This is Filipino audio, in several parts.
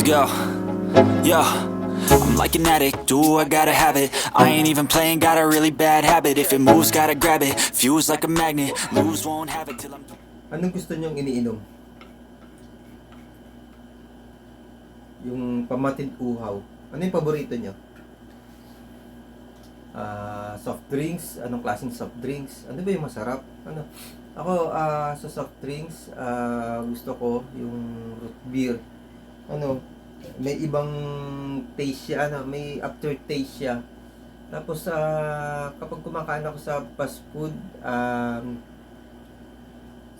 Let's go. Yeah. I'm like an addict, do I gotta have it I ain't even playing, got a really bad habit If it moves, gotta grab it, fuse like a magnet Lose, won't have it till I'm Anong gusto niyong iniinom? Yung pamatin uhaw. Ano yung paborito niyo? Ah, soft drinks, anong klaseng soft drinks? Ano ba yung masarap? Ano? Ako ah, sa soft drinks, ah, gusto ko yung root beer. Ano? May ibang taste siya, ano, may aftertaste siya. Tapos sa kapag kumakain ako sa fast food, um,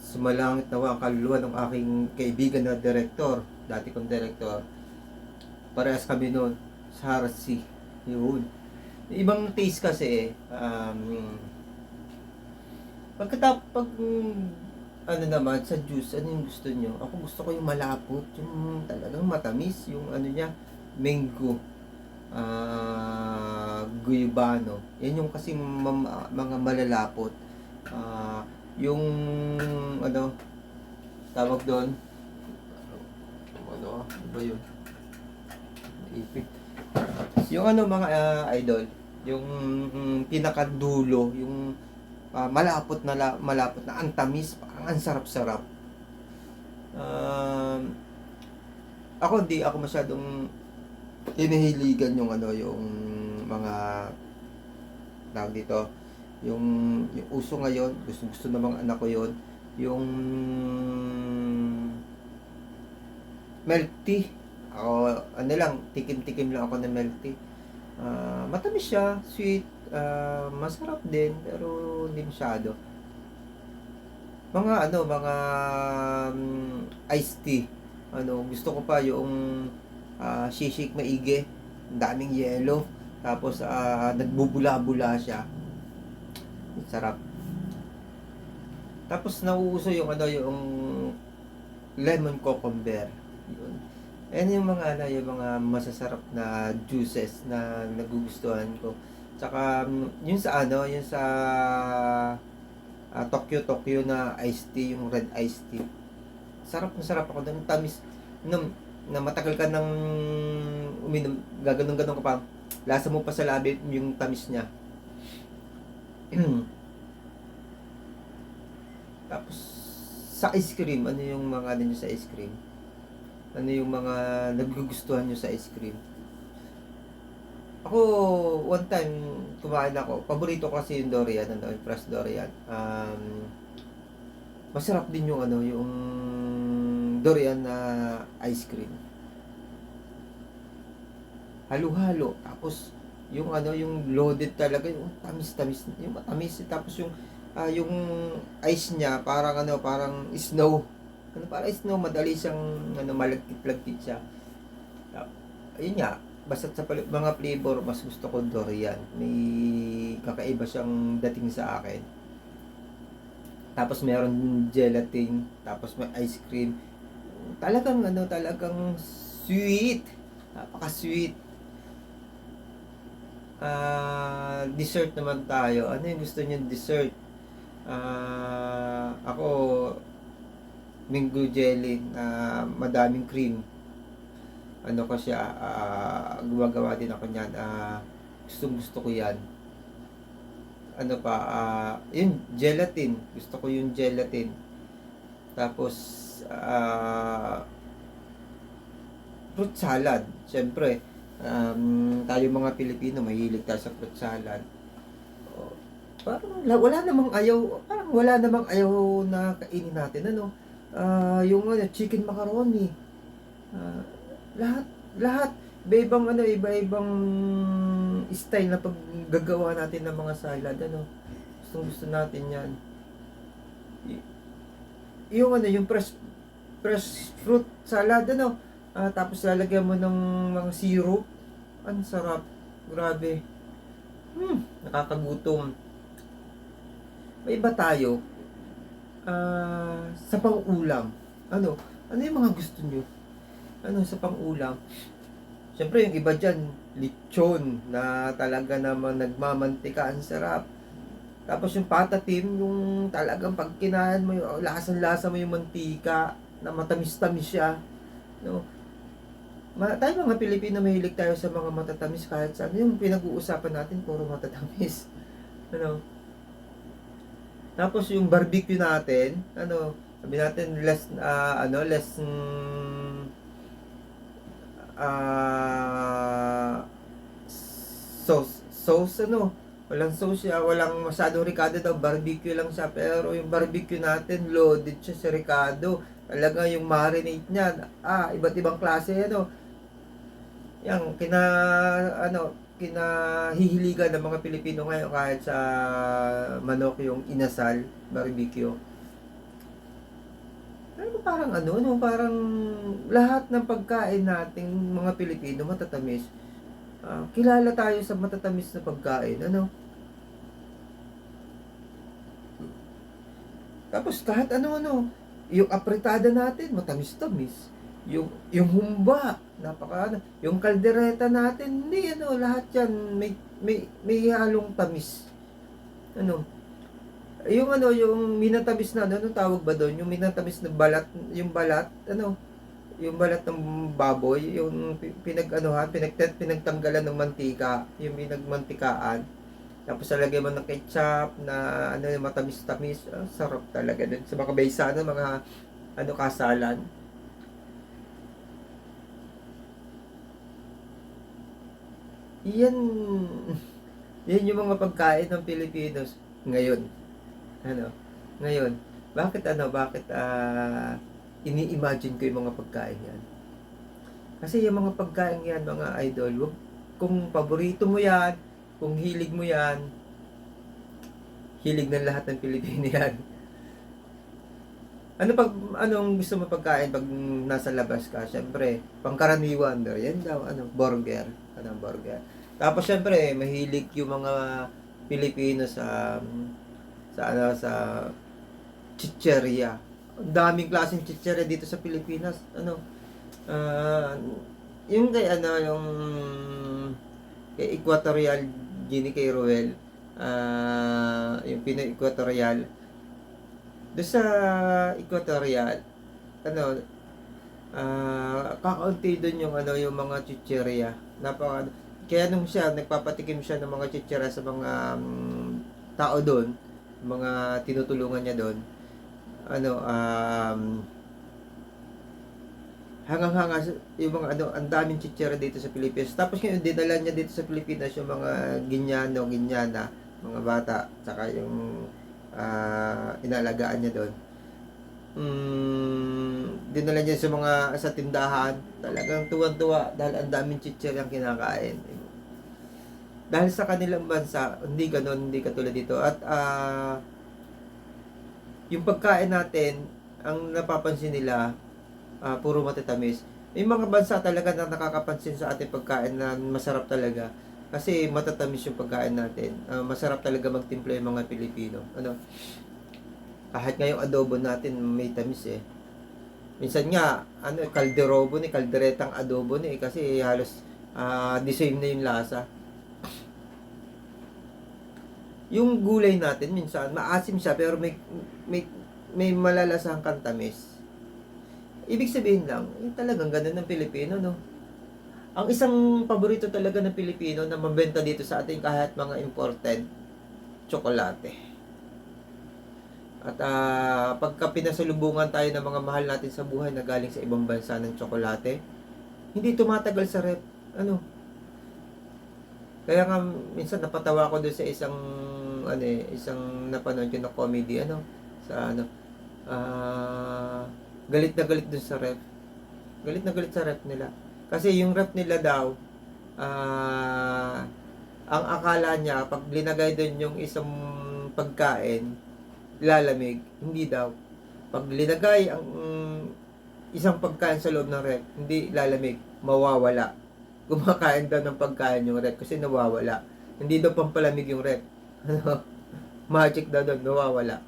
sumalangit nawa ang kaluluwa ng aking kaibigan na direktor, dati kong direktor. Parehas kami noon sa RC. Yun. Ibang taste kasi, um, pagkatap, pag, ano naman, sa juice, ano yung gusto nyo? Ako gusto ko yung malapot, yung talagang matamis, yung ano niya, mango, ah, guyabano. Yan yung kasi mga malalapot. Ah, yung ano tawag doon ano ano ba yun ipit yung ano mga ah, idol yung mm, pinakadulo yung ah, malapot na la- malapot na antamis parang ang sarap-sarap um, ako hindi ako masyadong hinihiligan yung ano yung mga tawag dito yung, yung uso ngayon, gusto gusto ng mga anak ko yon yung milk tea. Ako, ano lang, tikim-tikim lang ako ng milk tea. Ah, matamis siya, sweet, ah, masarap din, pero hindi masyado. Mga ano, mga um, iced tea. Ano, gusto ko pa yung ah, sisik maigi, ang daming yelo, tapos ah, nagbubula-bula siya. Sarap. Tapos nauuso yung ano yung lemon cucumber. Yun. Ayan yung mga ano yung mga masasarap na juices na nagugustuhan ko. Tsaka mm, yun sa ano, yun sa ah, Tokyo Tokyo na iced tea, yung red iced tea. Sarap na sarap ako doon. Tamis nung na matagal ka nang uminom, gaganon-ganon ka pa. Lasa mo pa sa labi yung tamis niya. Tapos, sa ice cream, ano yung mga ano sa ice cream? Ano yung mga nagugustuhan nyo sa ice cream? Ako, one time, kumain ako. Paborito ko kasi yung Dorian, ano, yung fresh Dorian. Um, masarap din yung ano, yung Dorian na ice cream. Halo-halo. Tapos, yung ano, yung loaded talaga, yung tamis-tamis, yung matamis. Tapos yung, ah, yung ice niya, parang ano, parang snow. Ano, parang snow, madali siyang, ano, malagkit-lagkit siya. Ayun nga, basta sa mga flavor, mas gusto ko durian. May kakaiba siyang dating sa akin. Tapos meron gelatin, tapos may ice cream. Talagang ano, talagang sweet. Napaka-sweet. Ah, dessert naman tayo. Ano yung gusto niyo dessert? Ah, ako mango jelly na madaming cream. Ano ko siya, ah, gumagawa din ako niyan. Ah, gustong gusto ko 'yan. Ano pa, ah, yun, gelatin. Gusto ko yung gelatin. Tapos, ah, fruit salad. Siyempre, um, tayo mga Pilipino, mahilig tayo sa fruit salad. Oh, parang la- wala namang ayaw, parang wala namang ayaw na kainin natin, ano. Ah, yung ano, chicken macaroni. Ah, lahat, lahat. Iba-ibang ano, iba-ibang style na paggagawa natin ng mga salad, ano. Gusto gusto natin yan. Y- yung ano, yung fresh, fresh fruit salad, ano. Ah, tapos lalagyan mo ng mga syrup. Ang sarap. Grabe. Hmm, nakakagutom. May iba tayo. Ah, sa pang-ulam. Ano? Ano yung mga gusto nyo? Ano sa pang-ulam? Siyempre, yung iba dyan, lechon na talaga naman nagmamantika. Ang sarap. Tapos yung patatim, yung talagang pag kinain mo, yung lasang-lasa mo yung mantika na matamis-tamis siya. No? Ma, tayo mga Pilipino, mahilig tayo sa mga matatamis kahit saan. Yung pinag-uusapan natin, puro matatamis. Ano? Tapos yung barbecue natin, ano, sabi natin less, ah, ano, less, mm, ah, sauce, sauce, ano, walang sauce siya, walang masyadong ricado daw, barbecue lang siya. Pero yung barbecue natin, loaded siya sa ricado. Talaga yung marinate niya, ah, iba't ibang klase, ano, yung kina ano kinahihiligan ng mga Pilipino ngayon kahit sa manok yung inasal barbecue. Parang ano, no, parang lahat ng pagkain nating mga Pilipino matatamis. Ah, kilala tayo sa matatamis na pagkain, ano? Tapos kahit ano-ano, yung apretada natin, matamis-tamis. Yung, yung humba, napaka ano, yung kaldereta natin, hindi ano, lahat yan, may, may, may halong tamis. Ano, yung ano, yung minatamis na, ano, anong tawag ba doon? Yung minatamis na balat, yung balat, ano, yung balat ng baboy, yung pi- pinag-anuhan, pinag pinagtanggalan ng mantika, yung pinagmantikaan. Tapos lalagay mo ng ketchup na ano matamis-tamis, ah, sarap talaga din. Sa mga baysa ano, mga ano kasalan. Yan, yan yung mga pagkain ng Pilipinos ngayon. Ano? Ngayon. Bakit ano, bakit ah ini-imagine ko yung mga pagkain yan? Kasi yung mga pagkain yan, mga idol, wag, kung paborito mo yan, kung hilig mo yan, hilig ng lahat ng Pilipino yan. Ano pag anong gusto mo pagkain pag nasa labas ka? Syempre, pangkaraniwan daw. Yan daw ano, burger, anong burger. Tapos syempre, mahilig yung mga Pilipino sa sa ano sa chicheria. Daming klaseng chicheria dito sa Pilipinas. Ano? ah yung kay ano yung kay Equatorial Guinea kay Ruel ah yung Pinoy Equatorial doon sa Equatorial ano ah kakaunti doon yung ano yung mga chicheria napaka kaya nung siya nagpapatikim siya ng mga chicheria sa mga mm, tao doon mga tinutulungan niya doon ano um hanggang-hanga sa- yung mga ano, ang daming chichera dito sa Pilipinas. Tapos ngayon, dinala niya dito sa Pilipinas yung mga ginyano, ginyana, mga bata, saka yung ah, inalagaan niya doon. Mm, dinala niya sa mga sa tindahan. Talagang tuwan-tuwa dahil ang daming chichera ang kinakain. Dahil sa kanilang bansa, hindi ganun, hindi katulad dito. At ah, yung pagkain natin, ang napapansin nila, ah, puro matatamis. May mga bansa talaga na nakakapansin sa ating pagkain na masarap talaga. Kasi matatamis yung pagkain natin. Ah, masarap talaga magtimpla yung mga Pilipino. Ano? Kahit ngayong adobo natin may tamis eh. Minsan nga, ano, kalderobo ni, kalderetang adobo ni, kasi halos ah, the same na yung lasa. Yung gulay natin minsan maasim siya pero may may may malalasang kantamis. Ibig sabihin lang, eh, talagang ganun ng Pilipino, no? Ang isang paborito talaga ng Pilipino na mabenta dito sa ating kahit mga imported, tsokolate. At ah, pagka pinasalubungan tayo ng mga mahal natin sa buhay na galing sa ibang bansa ng tsokolate, hindi tumatagal sa rep. Ano? Kaya nga minsan napatawa ko doon sa isang ano eh, isang napanood ko na comedy ano sa ano ah galit na galit dun sa rep. Galit na galit sa rep nila. Kasi yung rep nila daw ah ang akala niya pag linagay doon yung isang pagkain lalamig, hindi daw. Pag linagay ang isang pagkain sa loob ng rep, hindi lalamig, mawawala. Kumakain daw ng pagkain yung rep kasi nawawala. Hindi daw pampalamig yung rep. Magic daw doon, nawawala.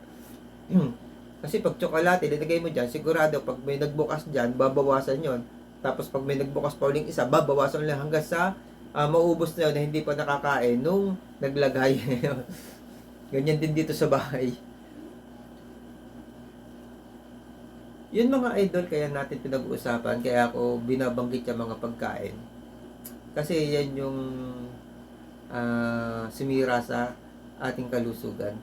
kasi pag tsokolate, linagay mo dyan, sigurado pag may nagbukas dyan, babawasan yon Tapos pag may nagbukas pa uling isa, babawasan lang hanggang sa ah, maubos na yun na hindi pa nakakain nung naglagay. Ganyan din dito sa bahay. Yun mga idol, kaya natin pinag-uusapan, kaya ako binabanggit yung mga pagkain. Kasi yan yung ah, sumira sa ating kalusugan.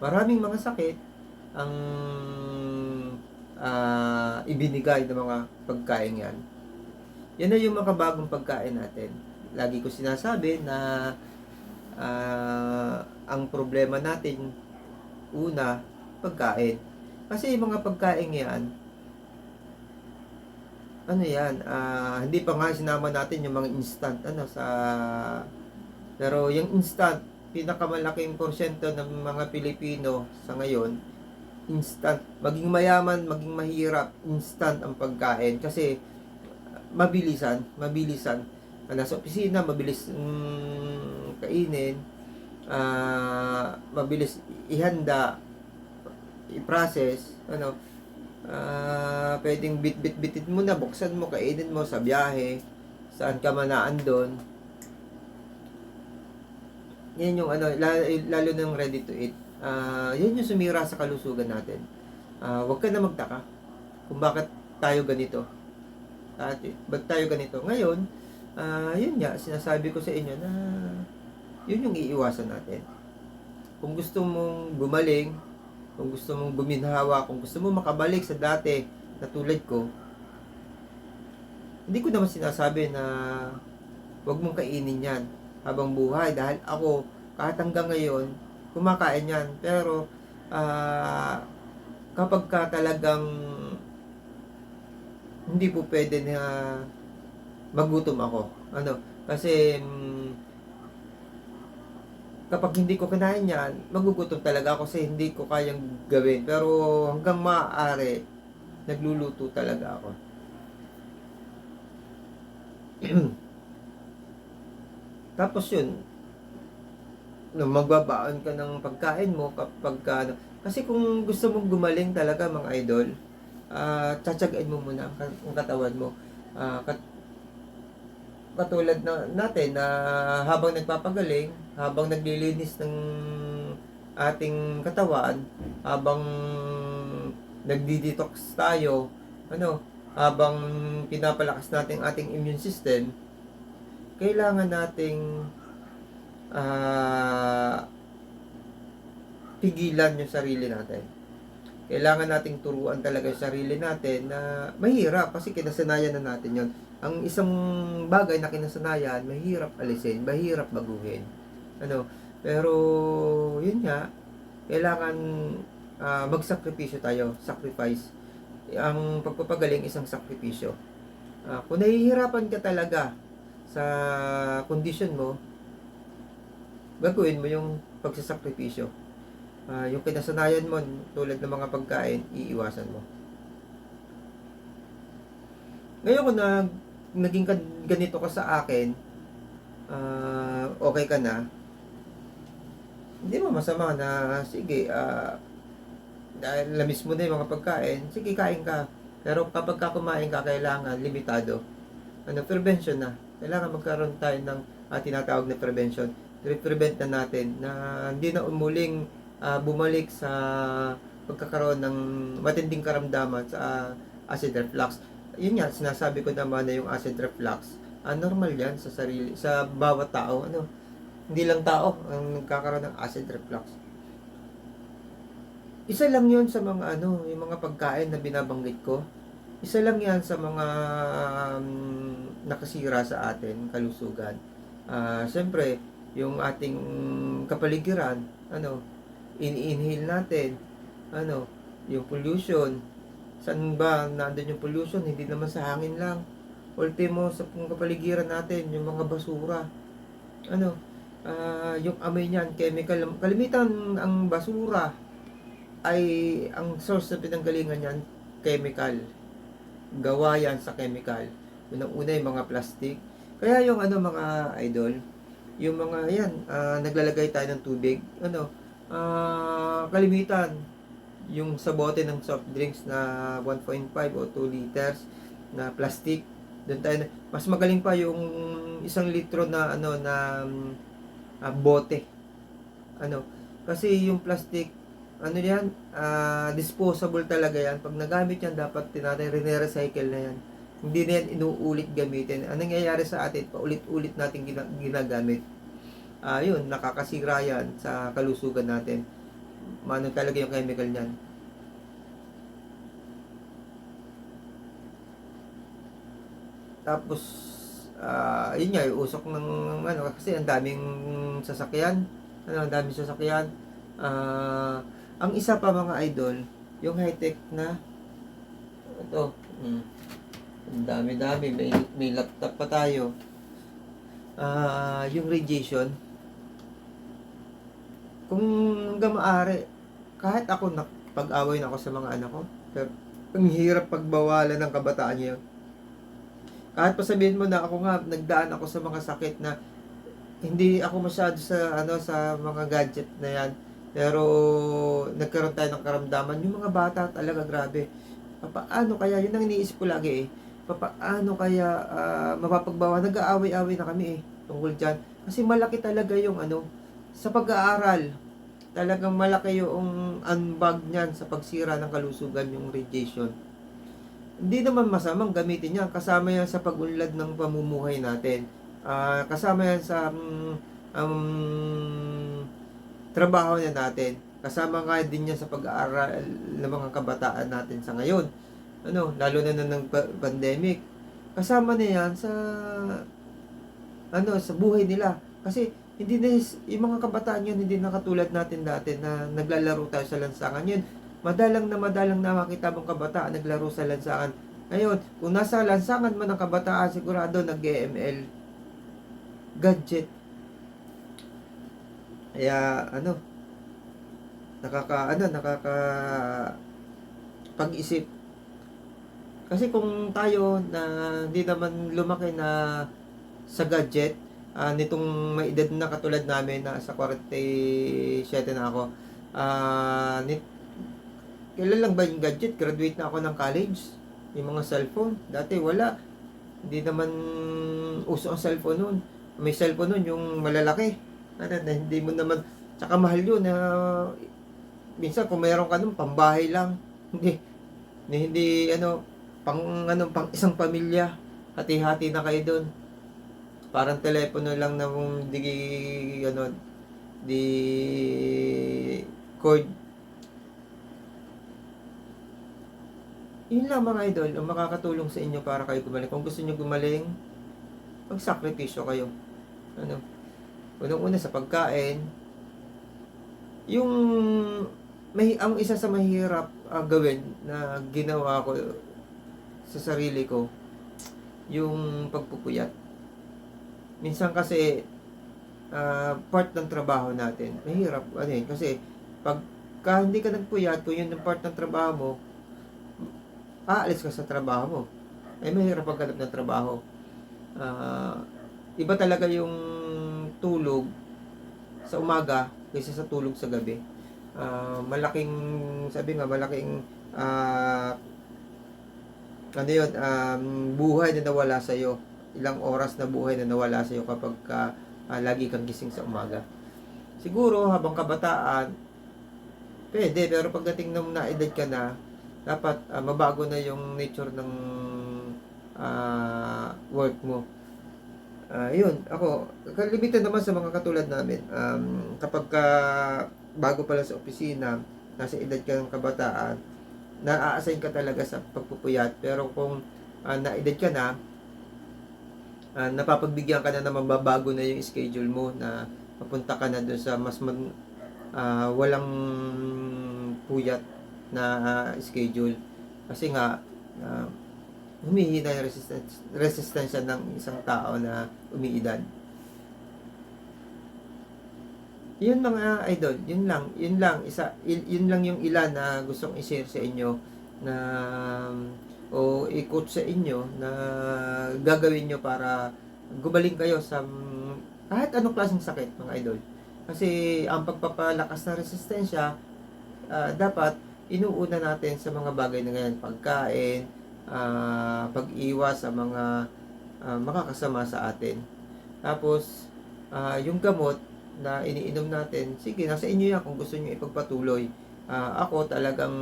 Maraming mga sakit ang ah, ibinigay ng mga pagkain yan. Yan na yung mga bagong pagkain natin. Lagi ko sinasabi na ah, ang problema natin, una, pagkain. Kasi yung mga pagkain yan, ano yan, ah, hindi pa nga sinama natin yung mga instant, ano, sa, pero yung instant, pinakamalaking porsyento ng mga Pilipino sa ngayon, instant, maging mayaman, maging mahirap, instant ang pagkain. Kasi, mabilisan, mabilisan. Nasa opisina, mabilis mm, kainin, ah, mabilis ihanda, i-process, ano, ah, pwedeng bit-bit-bitin mo na, buksan mo, kainin mo sa biyahe, saan ka man naandon. Yan yung ano, lalo, lalo yung ready to eat. Ah, yan yung sumira sa kalusugan natin. Ah, huwag ka na magtaka kung bakit tayo ganito. At ba't tayo ganito? Ngayon, ah, yun nga, sinasabi ko sa inyo na yun yung iiwasan natin. Kung gusto mong gumaling, kung gusto mong guminhawa, kung gusto mong makabalik sa dati na tulad ko, hindi ko naman sinasabi na huwag mong kainin yan habang buhay dahil ako kahit hanggang ngayon kumakain yan pero ah, kapag ka talagang hindi po pwede na magutom ako ano kasi mm, kapag hindi ko kinain yan, magugutom talaga ako kasi hindi ko kayang gawin. Pero hanggang maaari, nagluluto talaga ako. Tapos yun, no, magbabaon ka ng pagkain mo kapag ka, ano, kasi kung gusto mong gumaling talaga mga idol, ah tsatsagain mo muna ang ka- ang katawan mo. Ah, kat- katulad na natin na habang nagpapagaling, habang naglilinis ng ating katawan, habang nagdi-detox tayo, ano, habang pinapalakas natin ating immune system, kailangan nating ah pigilan yung sarili natin. Kailangan nating turuan talaga yung sarili natin na mahirap kasi kinasanayan na natin yon ang isang bagay na kinasanayan, mahirap alisin, mahirap baguhin. Ano, pero yun nga, kailangan ah, magsakripisyo tayo, sacrifice. Ang pagpapagaling isang sakripisyo. Ah, kung nahihirapan ka talaga sa condition mo, gagawin mo yung pagsasakripisyo. Ah, yung kinasanayan mo tulad ng mga pagkain, iiwasan mo. Ngayon kung nag, naging ganito ka sa akin, ah, okay ka na, hindi mo masama na, sige, ah, dahil lamis mo na yung mga pagkain, sige, kain ka. Pero kapag ka kumain ka, kailangan limitado. Ano, prevention na. Kailangan magkaroon tayo ng ah, tinatawag na prevention. Pre-prevent na natin na hindi na umuling ah, bumalik sa pagkakaroon ng matinding karamdaman sa ah, acid reflux. Yun nga, sinasabi ko naman na yung acid reflux, ah, normal yan sa sarili, sa bawat tao. Ano, hindi lang tao ang nagkakaroon ng acid reflux. Isa lang yun sa mga ano, yung mga pagkain na binabanggit ko. Isa lang yan sa mga um, nakasira sa atin, kalusugan. Ah, Siyempre, yung ating kapaligiran, ano, in-inhale natin, ano, yung pollution. Saan ba nandun yung pollution? Hindi naman sa hangin lang. Ultimo sa kapaligiran natin, yung mga basura. Ano, ah, yung amoy niyan, chemical. Kalimitan ang basura ay ang source ng pinanggalingan niyan, chemical. Gawa yan sa chemical. Unang-una yung mga plastic. Kaya yung ano mga idol, yung mga yan, ah, naglalagay tayo ng tubig, ano, ah, kalimitan, yung sa bote ng soft drinks na 1.5 o 2 liters na plastic, doon tayo, mas magaling pa yung isang litro na ano na mm, ah, bote. Ano, kasi yung plastic ano yan, ah, disposable talaga yan. Pag nagamit yan, dapat tinatay, rene-recycle na yan. Hindi na yan inuulit gamitin. Anong nangyayari sa atin, paulit-ulit natin gina- ginagamit. Ah, yun, nakakasira yan sa kalusugan natin. Mano talaga yung chemical niyan. Tapos, ah, yun nga, yung usok ng, ano, kasi ang daming sasakyan. Ano, ang daming sasakyan. Ah, ang isa pa mga idol, yung high-tech na, ito, mm, dami-dami, may, may laptop pa tayo. Ah, yung radiation, kung hanggang maaari, kahit ako nakapag-away na ako sa mga anak ko, pero ang hirap pagbawalan ng kabataan niya. Kahit pa sabihin mo na ako nga, nagdaan ako sa mga sakit na hindi ako masyado sa ano sa mga gadget na yan. Pero nagkaroon tayo ng karamdaman. Yung mga bata talaga grabe. Paano kaya, yun ang iniisip ko lagi eh. Paano kaya ah, mapapagbawa? Nag-aaway-away na kami eh tungkol dyan. Kasi malaki talaga yung ano, sa pag-aaral, talagang malaki yung unbag niyan sa pagsira ng kalusugan yung radiation. Hindi naman masamang gamitin yan. Kasama yan sa pag-unlad ng pamumuhay natin. Ah, kasama yan sa um, um, trabaho na natin. Kasama nga din yan sa pag-aaral ng mga kabataan natin sa ngayon. Ano, lalo na na ng pa- pandemic. Kasama na yan sa ano, sa buhay nila. Kasi hindi na yung mga kabataan yun hindi na katulad natin dati na naglalaro tayo sa lansangan yun madalang na madalang na makita mong kabataan naglaro sa lansangan ngayon kung nasa lansangan man ang kabataan sigurado nag-ML gadget kaya ano nakaka ano nakaka pag-isip. Kasi kung tayo na hindi naman lumaki na sa gadget ah, nitong may edad na katulad namin na sa 47 na ako ah nit kailan lang ba yung gadget? Graduate na ako ng college. Yung mga cellphone. Dati wala. Hindi naman uso ang cellphone noon may cellphone noon yung malalaki ano, na hindi mo naman tsaka mahal yun na minsan kung meron ka nun pambahay lang. Hindi hindi, hindi ano pang ano pang isang pamilya. Hati-hati na kayo doon parang telepono lang na kung di ano di cord. Yun lang mga idol ang makakatulong sa inyo para kayo gumaling. Kung gusto nyo gumaling magsakripisyo kayo. Ano unang-una sa pagkain yung may ang isa sa mahirap ah, gawin na ginawa ko sa sarili ko yung pagpupuyat. Minsan kasi ah, part ng trabaho natin mahirap ano eh, kasi pagka hindi ka nagpuyat kung yun yung part ng trabaho mo aalis ka sa trabaho mo. Ay mahirap pagganap ng trabaho. Ah, iba talaga yung sa umaga kaysa sa tulog sa gabi Ah, malaking sabi nga malaking ah, ano yun, um, buhay na nawala sa iyo ilang oras na buhay na nawala sa iyo kapag ka, ah, lagi kang gising sa umaga. Siguro habang kabataan, pwede, pero pagdating ng naedad ka na, dapat ah, mabago na yung nature ng ah, work mo. Ah, yun, ako, kalimitan naman sa mga katulad namin, um, kapag ka bago pala sa opisina, nasa edad ka ng kabataan, na-assign ka talaga sa pagpupuyat. Pero kung ah, na-edad ka na, ah, napapagbigyan ka na na mababago na yung schedule mo na papunta ka na doon sa mas mag, ah, walang puyat na ah, schedule. Kasi nga, ah, humihina yung resistance, resistensya ng isang tao na umiidad. Yun mga idol, yun lang, yun lang, isa, yun, lang yung ilan na gustong i-share sa inyo na o i-coach sa inyo na gagawin nyo para gumaling kayo sa kahit anong klaseng sakit mga idol. Kasi ang pagpapalakas ng resistensya ah, dapat inuuna natin sa mga bagay na ganyan, pagkain, ah, pag-iwas sa mga ah, makakasama sa atin. Tapos ah, yung gamot na iniinom natin, sige, nasa inyo yan kung gusto nyo ipagpatuloy. Ah, ako talagang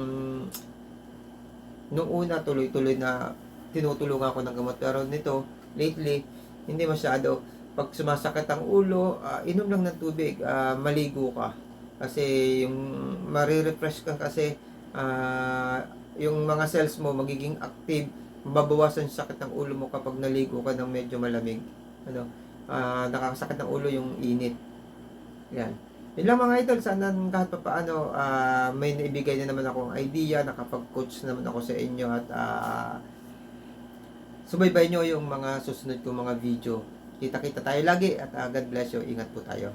nung una tuloy-tuloy na tinutulungan ako ng gamot pero nito lately hindi masyado pag sumasakit ang ulo ah, inom lang ng tubig ah, maligo ka kasi yung marirefresh ka kasi ah, yung mga cells mo magiging active mababawasan yung sakit ng ulo mo kapag naligo ka ng medyo malamig ano ah, nakakasakit ng ulo yung init yan yun lang mga idol, sana kahit pa paano ah, may naibigay na naman akong idea, nakapag-coach naman ako sa inyo at ah, subaybay nyo yung mga susunod kong mga video. Kita-kita tayo lagi at ah, God bless you. Ingat po tayo.